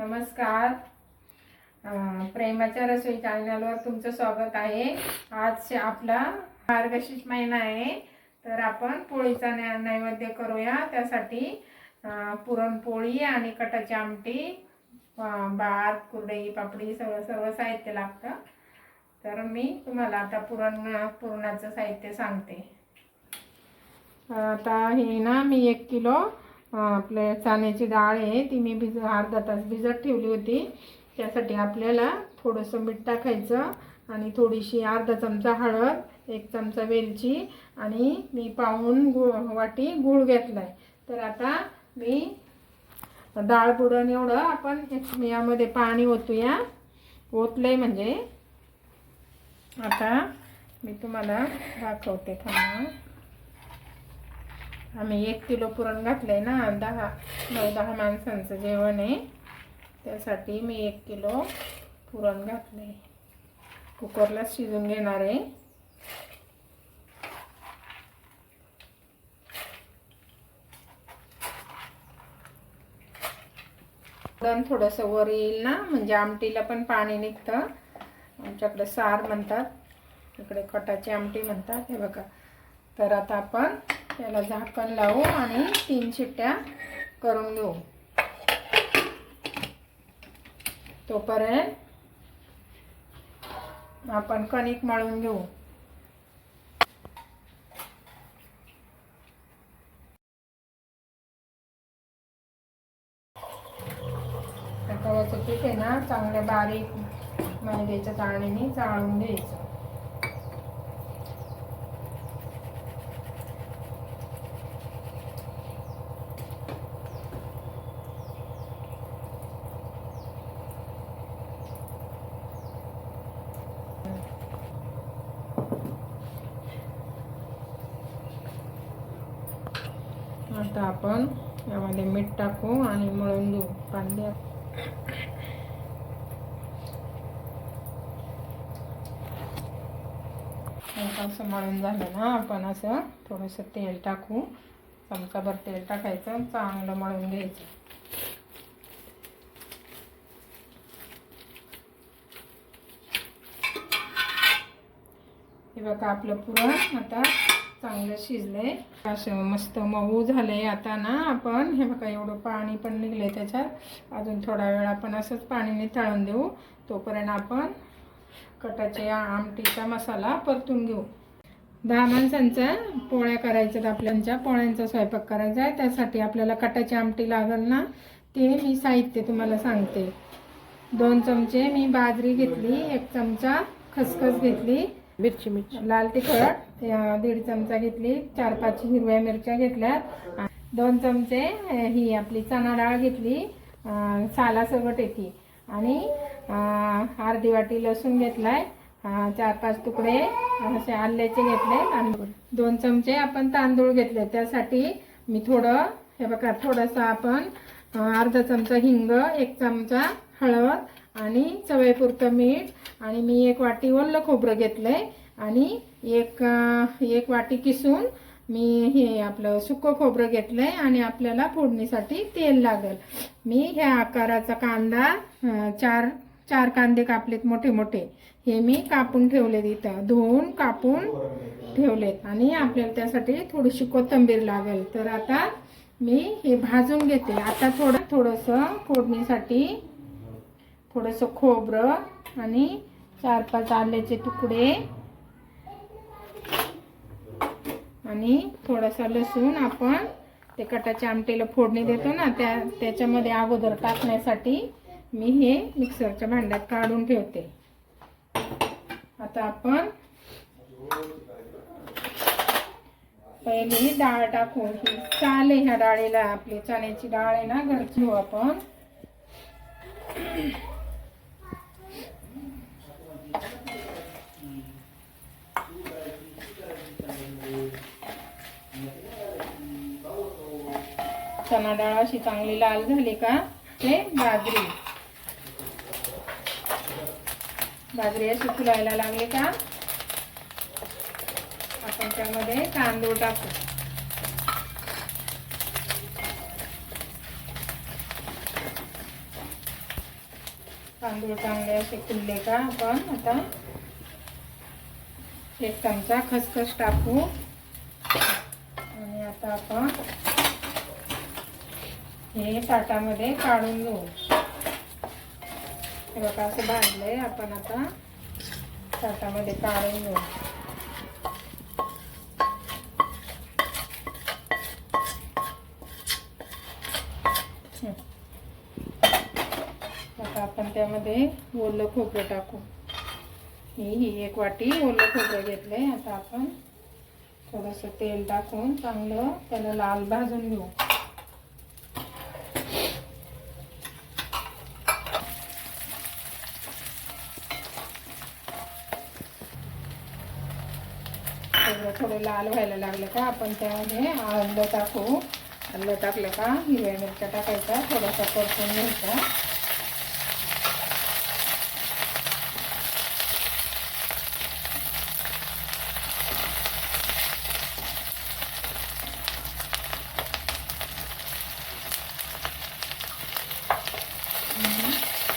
नमस्कार. प्रेमाच्या रसोई चॅनलवर तुमचं स्वागत आहे. आज आपला मार्गशीर्ष महिना आहे. तर आपण पोळीचा नैवेद्य करूया. त्यासाठी पुरणपोळी आणि कटाची आमटी भात कुरडई पापडी सर्व सर्व साहित्य लागतं. तर मी तुम्हाला आता पुरण पुरणाचं साहित्य सांगते. आता हे ना मी एक किलो आपल्या चण्याची डाळ आहे ती मी भिज अर्धा तास भिजत ठेवली होती. त्यासाठी आपल्याला थोडंसं मीठ टाकायचं आणि थोडीशी अर्धा चमचा हळद एक चमचा वेलची आणि मी पाहून गुळ वाटी गूळ घेतला आहे तर आता मी डाळ बुडण एवढं आपण यामध्ये पाणी ओतूया. ओतलंय म्हणजे आता मी तुम्हाला दाखवते थांबा. आम्ही एक किलो पुरण घातलं आहे ना दहा नऊ दहा माणसांचं जेवण आहे. त्यासाठी मी एक किलो पुरण घातलंय. कुकरला शिजून घेणार आहे. पुरण थोडंसं वर येईल ना म्हणजे आमटीला पण पाणी निघतं. आमच्याकडे सार म्हणतात इकडे कटाची आमटी म्हणतात हे बघा. तर आता आपण त्याला झाकण लावू आणि तीन शिट्ट्या करून घेऊ. तोपर्यंत आपण कणिक मळून घेऊ. त्या गव्हाचं पीठ आहे ना चांगल्या बारीक मैद्याच्या चाळणीने चाळून घ्यायचं. आता आपण यामध्ये मीठ टाकू आणि मळून घेऊ. कांदे. असं मळून झालं ना आपण असं थोडंसं तेल टाकू. चमचाभर तेल टाकायचं चांगलं मळून घ्यायचं. हे बघा आपलं पुरण आता चांगलं शिजलंय. असं मस्त मऊ झालंय आता ना आपण. हे बघा एवढं पाणी पण निघलंय त्याच्यात. अजून थोडा वेळ आपण असंच पाणीने तळून देऊ. तोपर्यंत आपण कटाच्या आमटीचा मसाला परतून घेऊ. दहा माणसांचा पोळ्या करायच्यात आपल्याच्या. पोळ्यांचा स्वयंपाक करायचा आहे. त्यासाठी आपल्याला कटाची आमटी लागेल ना ते मी साहित्य तुम्हाला सांगते. दोन चमचे मी बाजरी घेतली एक चमचा खसखस घेतली. मिरची मिरची. लाल तिखट दीड चमचा घेतली चार पाच हिरव्या मिरच्या घेतल्या. दोन चमचे ही आपली चणा डाळ घेतली अं, साला सगट येते. आणि अर्धी वाटी लसूण घेतलाय चार पाच तुकडे असे आल्याचे घेतले. तांदूळ दोन चमचे आपण तांदूळ घेतले. त्यासाठी मी थोडं हे बघा थोडंसं आपण अर्धा चमचा हिंग एक चमचा हळद आणि चवळीपुरतं मीठ आणि मी एक वाटी ओलं खोबरं घेतलंय आणि एक एक वाटी किसून मी हे आपलं सुकं खोबरं घेतलंय आणि आपल्याला फोडणीसाठी तेल लागेल. मी ह्या आकाराचा कांदा चार चार कांदे कापलेत मोठे मोठे. हे मी कापून ठेवलेत इथं. धुवून कापून ठेवलेत. आणि आपल्याला त्यासाठी थोडीशी कोथिंबीर लागेल. तर आता मी हे भाजून घेते. आता थोडं थोडंसं फोडणीसाठी थोडंसं खोबरं आणि चार पाच आल्याचे तुकडे. आणि थोडासा लसूण आपण ते कटाच्या आमटीला फोडणी देतो ना त्या त्याच्यामध्ये अगोदर टाकण्यासाठी मी हे मिक्सरच्या भांड्यात काढून ठेवते. आता आपण पहिली डाळ टाकू. ही ह्या डाळीला आपली चण्याची डाळ आहे ना घरची घेऊ आपण. चणा डाळ अशी चांगली लाल झाली का ते बाजरी. बाजरी अशी फुलायला लागली का आपण त्यामध्ये तांदूळ टाकू. तांदूळ चांगले असे फुलले का आपण आता एक चमचा खसखस टाकू. आणि आता आपण हे ताटामध्ये काढून घेऊ. हे बघा असं बांधलंय आपण आता ताटामध्ये काढून घेऊ. आता आपण त्यामध्ये ओलं खोबरं टाकू. ही ही एक वाटी ओलं खोबरं घेतलंय. आता आपण थोडंसं तेल टाकून चांगलं त्याला लाल भाजून घेऊ. खोबरं थोडं लाल व्हायला लागलं का आपण त्यामध्ये आलं टाकू. आलं टाकलं का हिरव्या मिरच्या टाकायचा थोडासा परतून घ्यायचा.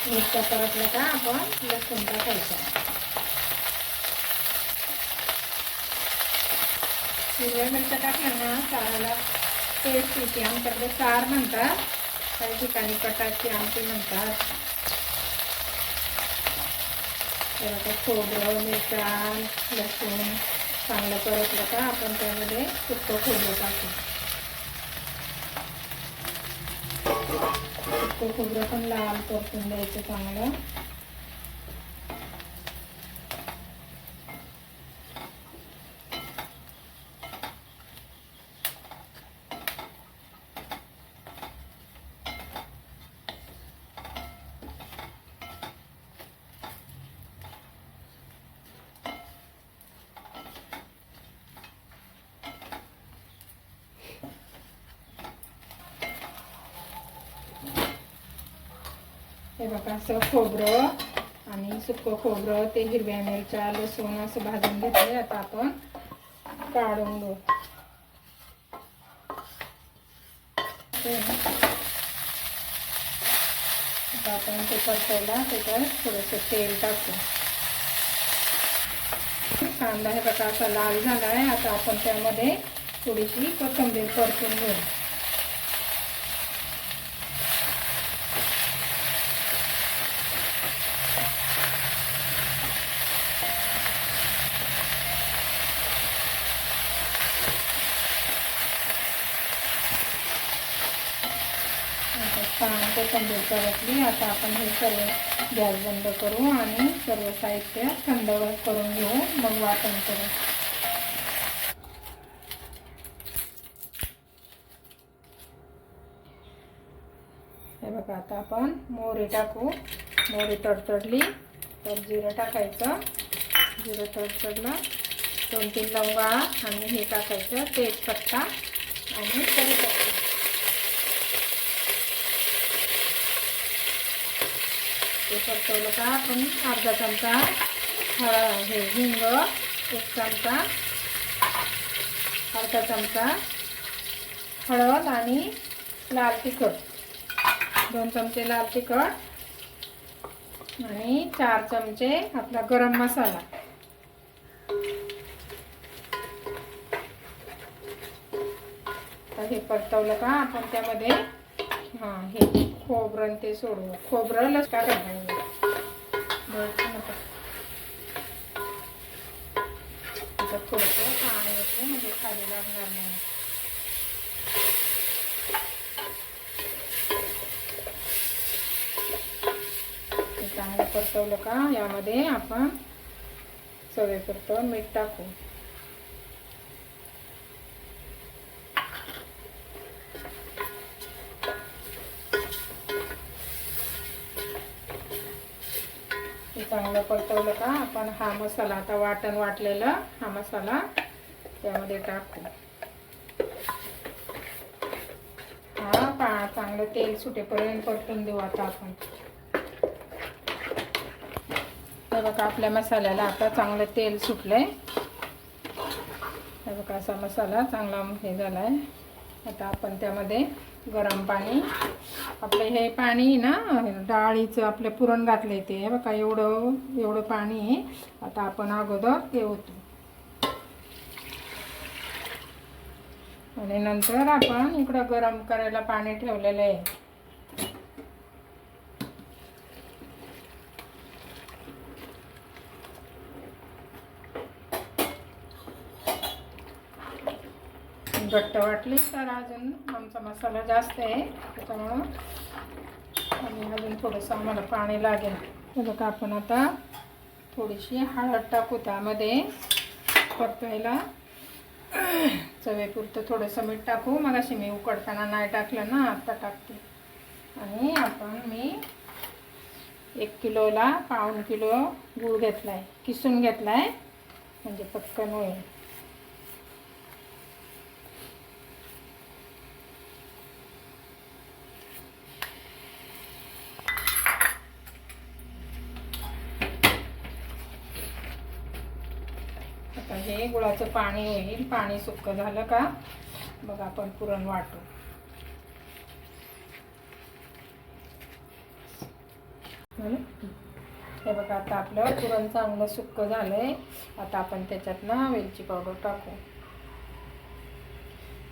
मिरच्या परतल्या का आपण लसूण टाकायचा हिरव्या मिरच्या टाकल्या ना साराला टेस्ट येते. आमच्याकडे सार म्हणतात. काही ठिकाणी कटाची आमटी म्हणतात. तर आता खोबरं मिरच्या लसूण चांगलं परतलं का आपण त्यामध्ये सुक्कं खोबरं टाकू. सुक्कं खोबरं पण लाल परतून द्यायचं चांगलं. हे बघा असं खोबरं आणि सुकं खोबरं ते हिरव्या मिरच्या लसूण असं भाजून घेतले आता आपण. काढून घेऊ. आता आपण ते परतायला त्याच्यात थोडंसं तेल टाकू. कांदा हे बघा असा लाल झाला आहे आता आपण त्यामध्ये थोडीशी कोथिंबीर परतून घेऊ आता छान कोथिंबीर परतली आता आपण हे सर्व गॅस बंद करू आणि सर्व साहित्य थंड करून घेऊ. मग वाटण करू. हे बघा आता आपण मोहरी टाकू. मोहरी तडतडली तर जिरं टाकायचं. जिरं तडतडलं दोन तीन लवंगा आणि हे टाकायचं तेजपत्ता आणि कढीपत्ता. ते परतवलं का? आपण अर्धा चमचा हळद हे हिंग एक चमचा अर्धा चमचा हळद आणि लाल तिखट. दोन चमचे लाल तिखट आणि चार चमचे आपला गरम मसाला. हे परतवलं का? आपण त्यामध्ये हां हे. खोबरं ते सोडू खोबरं लस टाकायचं आता. थोडंसं पाणी होतं म्हणजे खाली लागणार नाही. चांगलं परतवलं का? यामध्ये आपण चवेपुरतं मीठ टाकू. चांगलं परतवलं का आपण हा मसाला आता वाटण वाटलेला हा मसाला त्यामध्ये टाकू. हा पा चांगलं तेल सुटेपर्यंत परतून देऊ आता आपण. हे बघा आपल्या मसाल्याला आता चांगलं तेल सुटलंय. हे बघा असा मसाला चांगला हे झाला आहे आता आपण त्यामध्ये गरम पाणी आपलं हे पाणी ना डाळीचं आपलं पुरण घातलं ते. बघा एवढं एवढं पाणी आहे. आता आपण अगोदर ते होतो आणि नंतर आपण इकडं गरम करायला पाणी ठेवलेलं आहे. घट्ट वाटली तर अजून आमचा मसाला जास्त आहे. त्याच्यामुळं आणि अजून थोडंसं आम्हाला पाणी लागेल. हे बघा आपण आता थोडीशी हळद टाकू त्यामध्ये. परतायला चवेपुरतं थोडंसं मीठ टाकू. मग अशी मी उकडताना नाही टाकलं ना आत्ता टाकते. आणि आपण मी एक किलोला पाऊण किलो गूळ घेतला आहे किसून घेतला आहे म्हणजे पटकन होईल आता हे पाणी होईल पाणी सुक्क झालं का? मग आपण पुरण वाटू. हे? बघा आता आपलं पुरण चांगलं सुक्क झालंय. आता आपण त्याच्यात ना वेलची पावडर टाकू.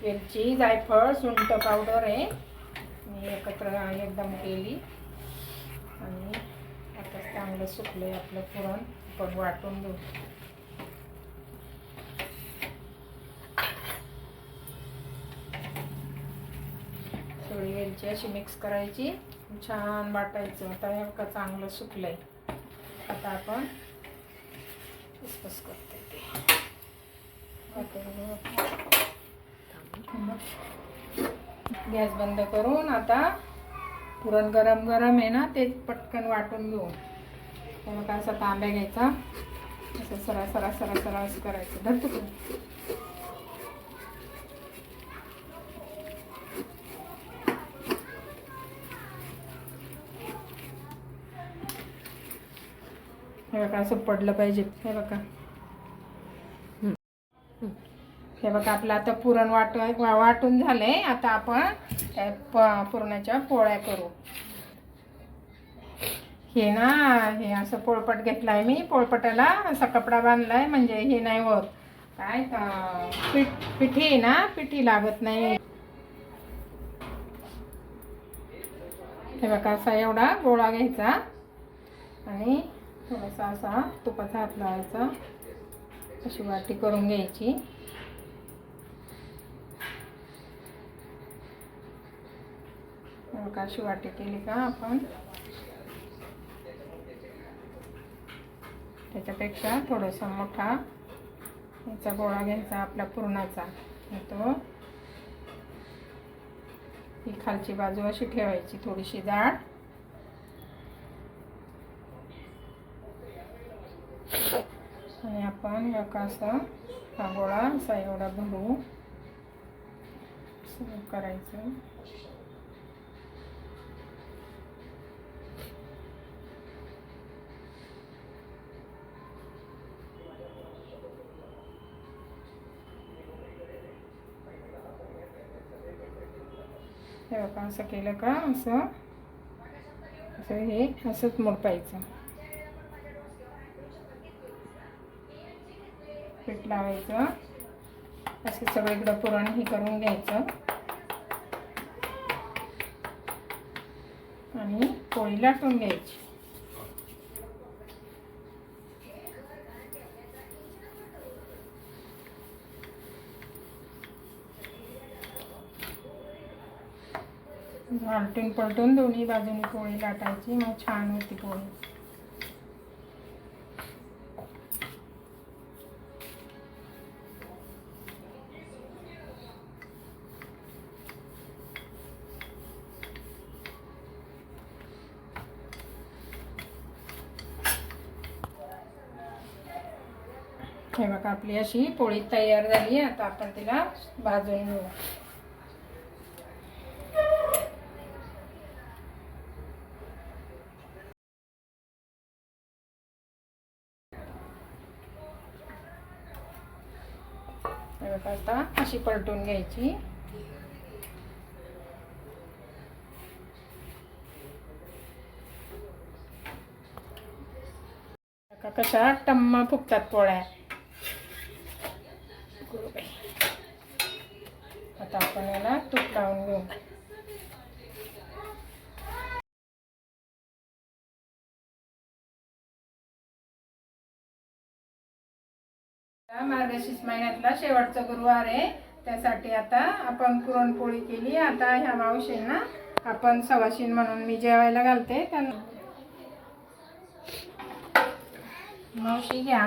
वेलची जायफळ सुंट पावडर आहे. मी एकत्र एकदम केली. आणि आता चांगलं सुकलंय आपलं पुरण. आपण वाटून घेऊ. घ्यायची अशी मिक्स करायची. छान वाटायचं. आता हे का चांगलं सुकलं आहे आता आपण डिस्कस करते ते. गॅस बंद करून आता पुरण गरम गरम आहे ना ते पटकन वाटून घेऊ. मग असा तांब्या घ्यायचा. असं सरा सरा सरा सरा असं करायचं. धरतो हे बघा असं पडलं पाहिजे. हे बघा. हे बघा आपलं आता पुरण वाट वाटून झालंय. आता आपण पुरणाच्या पोळ्या करू. हे ना हे असं पोळपट घेतलाय मी. पोळपटाला असा कपडा बांधलाय म्हणजे हे नाही होत. काय पिठी आहे ना पिठी लागत नाही. हे बघा असा एवढा गोळा घ्यायचा. आणि थोडासा असा तुपाचा हात लावायचा. अशी वाटी करून घ्यायची. अशी वाटी केली का आपण. त्याच्यापेक्षा थोडासा मोठा याचा गोळा घ्यायचा आपल्या पुरणाचा. तो ही खालची बाजू अशी ठेवायची थोडीशी जाड आणि आपण या असं हा गोळा असा एवढा भरू. असं करायचं. हे बघा असं केलं का असं असं हे असंच मोडपायचं लावायचं. असं सगळीकडं पुरण हे करून घ्यायचं. आणि पोळी लाटून घ्यायची. आलटून पलटून दोन्ही बाजूनी पोळी लाटायची. मग छान होती पोळी. आपली अशी पोळी तयार झाली आता आपण तिला भाजून घेऊ. आता अशी पलटून घ्यायची. कशा टम्मा फुकतात पोळ्या. गुरु आता आपण याला तूप लावून घेऊ. मार्गशीर्ष महिन्यातला शेवटचा गुरुवार आहे. त्यासाठी आता आपण पुरणपोळी केली. आता ह्या मावशींना आपण सवाशीन म्हणून मी जेवायला घालते. त्यांना मावशी घ्या.